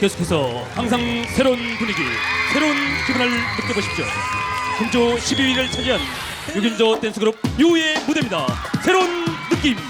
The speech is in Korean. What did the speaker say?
계속해서 항상 새로운 분위기, 새로운 기분을 느껴보십시오. 금조 12위를 차지한 6인조 댄스 그룹 요의 무대입니다. 새로운 느낌.